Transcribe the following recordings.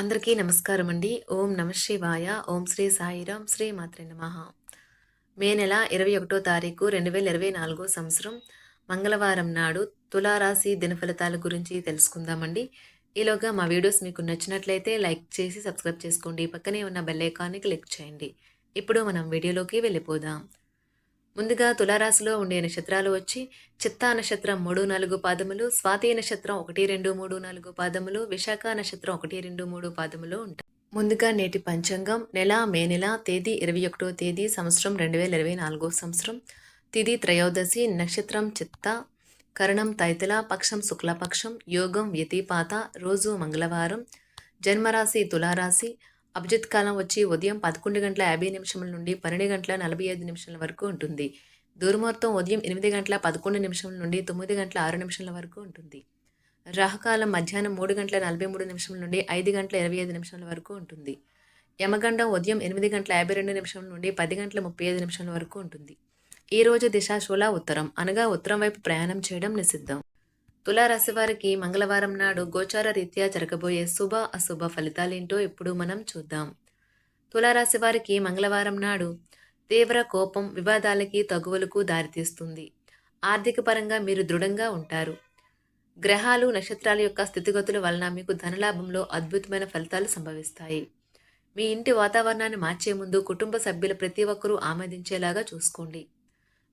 అందరికీ నమస్కారం అండి ఓం నమ శివాయ. ఓం శ్రీ సాయిరాం. శ్రీ మాత్రే నమ. మే నెల ఇరవై ఒకటో తారీఖు రెండు వేల ఇరవై నాలుగో సంవత్సరం. మంగళవారం నాడు తులారాశి దినఫలితాల గురించి తెలుసుకుందామండి. ఈలోగా మా వీడియోస్ మీకు నచ్చినట్లయితే లైక్ చేసి సబ్స్క్రైబ్ చేసుకోండి. పక్కనే ఉన్న బెల్ ఐకాన్ని క్లిక్ చేయండి. ఇప్పుడు మనం వీడియోలోకి వెళ్ళిపోదాం. ముందుగా తులారాశిలో ఉండే నక్షత్రాలు వచ్చి చిత్తా నక్షత్రం మూడు నాలుగు పాదములు స్వాతి నక్షత్రం ఒకటి రెండు మూడు నాలుగు పాదములు విశాఖ నక్షత్రం ఒకటి రెండు మూడు పాదములు ఉంటాయి. ముందుగా నేటి పంచాంగం నెల మే నెల తేదీ ఇరవై ఒకటో తేదీ సంవత్సరం రెండు వేల ఇరవై నాలుగో సంవత్సరం. తిది త్రయోదశి నక్షత్రం చిత్త కరణం తైతల పక్షం శుక్లపక్షం యోగం వ్యతిపాత రోజు మంగళవారం. జన్మరాశి తులారాశి అభిజిత్ కాలం వచ్చి ఉదయం పదకొండు గంటల యాభై నిమిషముల నుండి పన్నెండు గంటల నలభై ఐదు నిమిషాల వరకు ఉంటుంది. దుర్ముహూర్తం ఉదయం ఎనిమిది గంటల పదకొండు నిమిషముల నుండి తొమ్మిది గంటల ఆరు నిమిషాల వరకు ఉంటుంది. రాహుకాలం మధ్యాహ్నం మూడు గంటల నలభై మూడు నిమిషం నుండి ఐదు గంటల ఇరవై ఐదు నిమిషాల వరకు ఉంటుంది. యమగండం ఉదయం ఎనిమిది గంటల యాభై రెండు నిమిషం నుండి పది గంటల ముప్పై ఐదు నిమిషాల వరకు ఉంటుంది. ఈ రోజు దిశాశూల ఉత్తరం అనగా ఉత్తరం వైపు ప్రయాణం చేయడం నిషిద్ధం. తులారాశి వారికి మంగళవారం నాడు గోచార రీత్యా జరగబోయే శుభ అశుభ ఫలితాలేంటో ఇప్పుడు మనం చూద్దాం. తులారాశి వారికి మంగళవారం నాడు తీవ్ర కోపం వివాదాలకి తగువలకు దారితీస్తుంది. ఆర్థిక పరంగా మీరు దృఢంగా ఉంటారు. గ్రహాలు నక్షత్రాల యొక్క స్థితిగతుల వలన మీకు ధనలాభంలో అద్భుతమైన ఫలితాలు సంభవిస్తాయి. మీ ఇంటి వాతావరణాన్ని మార్చే ముందు కుటుంబ సభ్యులు ప్రతి ఒక్కరూ ఆమోదించేలాగా చూసుకోండి.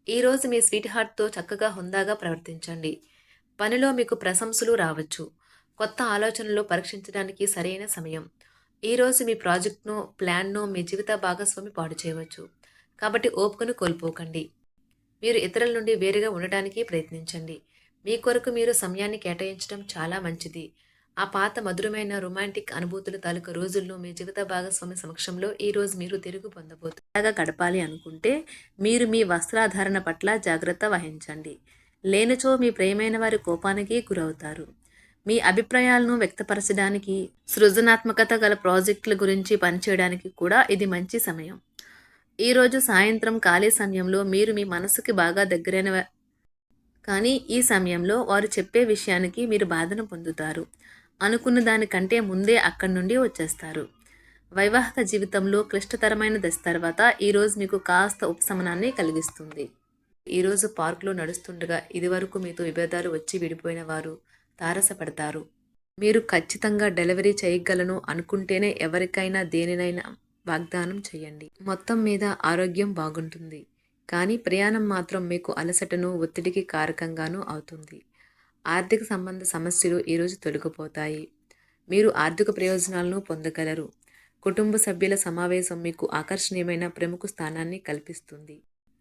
ఈరోజు మీ స్వీట్ హార్ట్తో చక్కగా హుందాగా ప్రవర్తించండి. పనిలో మీకు ప్రశంసలు రావచ్చు. కొత్త ఆలోచనలు పరీక్షించడానికి సరైన సమయం. ఈరోజు మీ ప్రాజెక్ట్ను ప్లాన్ను మీ జీవిత భాగస్వామి పాడు చేయవచ్చు. కాబట్టి ఓపికను కోల్పోకండి. మీరు ఇతరుల నుండి వేరుగా ఉండటానికి ప్రయత్నించండి. మీ కొరకు మీరు సమయాన్ని కేటాయించడం చాలా మంచిది. ఆ పాత మధురమైన రొమాంటిక్ అనుభూతుల తాలూకు రోజుల్లో మీ జీవిత భాగస్వామి సమక్షంలో ఈ రోజు మీరు తిరుగు పొందబోతుగా గడపాలి అనుకుంటే మీరు మీ వస్త్రాధారణ పట్ల జాగ్రత్త వహించండి. లేనిచో మీ ప్రియమైన వారి కోపానికి గురవుతారు. మీ అభిప్రాయాలను వ్యక్తపరచడానికి సృజనాత్మకత గల ప్రాజెక్టుల గురించి పనిచేయడానికి కూడా ఇది మంచి సమయం. ఈరోజు సాయంత్రం ఖాళీ సమయంలో మీరు మీ మనసుకి బాగా దగ్గరైన కానీ ఈ సమయంలో వారు చెప్పే విషయానికి మీరు బాధను పొందుతారు. అనుకున్న దానికంటే ముందే అక్కడి నుండి వచ్చేస్తారు. వైవాహిక జీవితంలో క్లిష్టతరమైన దశ తర్వాత ఈరోజు మీకు కాస్త ఉపశమనాన్ని కలిగిస్తుంది. ఈరోజు పార్కులో నడుస్తుండగా ఇదివరకు మీతో విభేదాలు వచ్చి విడిపోయిన వారు తారసపడతారు. మీరు ఖచ్చితంగా డెలివరీ చేయగలను అనుకుంటేనే ఎవరికైనా దేనినైనా వాగ్దానం చేయండి. మొత్తం మీద ఆరోగ్యం బాగుంటుంది. కానీ ప్రయాణం మాత్రం మీకు అలసటను ఒత్తిడికి కారకంగానూ అవుతుంది. ఆర్థిక సంబంధ సమస్యలు ఈరోజు తొలగిపోతాయి. మీరు ఆర్థిక ప్రయోజనాలను పొందగలరు. కుటుంబ సభ్యుల సమావేశం మీకు ఆకర్షణీయమైన ప్రముఖ స్థానాన్ని కల్పిస్తుంది.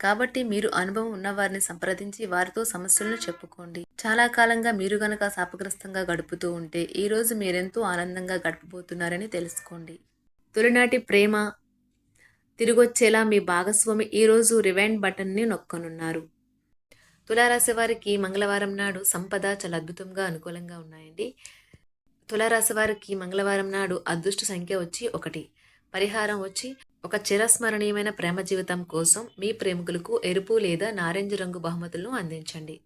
కాబట్టి మీరు అనుభవం ఉన్నవారిని సంప్రదించి వారితో సమస్యలను చెప్పుకోండి. చాలా కాలంగా మీరు గనక శాపగ్రస్తంగా గడుపుతూ ఉంటే ఈరోజు మీరెంతో ఆనందంగా గడపబోతున్నారని తెలుసుకోండి. తొలినాటి ప్రేమ తిరిగొచ్చేలా మీ భాగస్వామి ఈరోజు రివైండ్ బటన్ని నొక్కనున్నారు. తులారాశి వారికి మంగళవారం నాడు సంపద చాలా అద్భుతంగా అనుకూలంగా ఉన్నాయండి. తులారాశి వారికి మంగళవారం నాడు అదృష్ట సంఖ్య వచ్చి ఒకటి పరిహారం వచ్చి ఒక చిరస్మరణీయమైన ప్రేమ జీవితం కోసం మీ ప్రేమికులకు ఎరుపు లేదా నారింజ రంగు బహుమతులను అందించండి.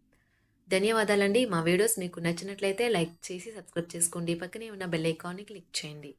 ధన్యవాదాలండి. మా వీడియోస్ మీకు నచ్చినట్లయితే లైక్ చేసి సబ్స్క్రైబ్ చేసుకోండి. పక్కనే ఉన్న బెల్ ఐకాన్ని క్లిక్ చేయండి.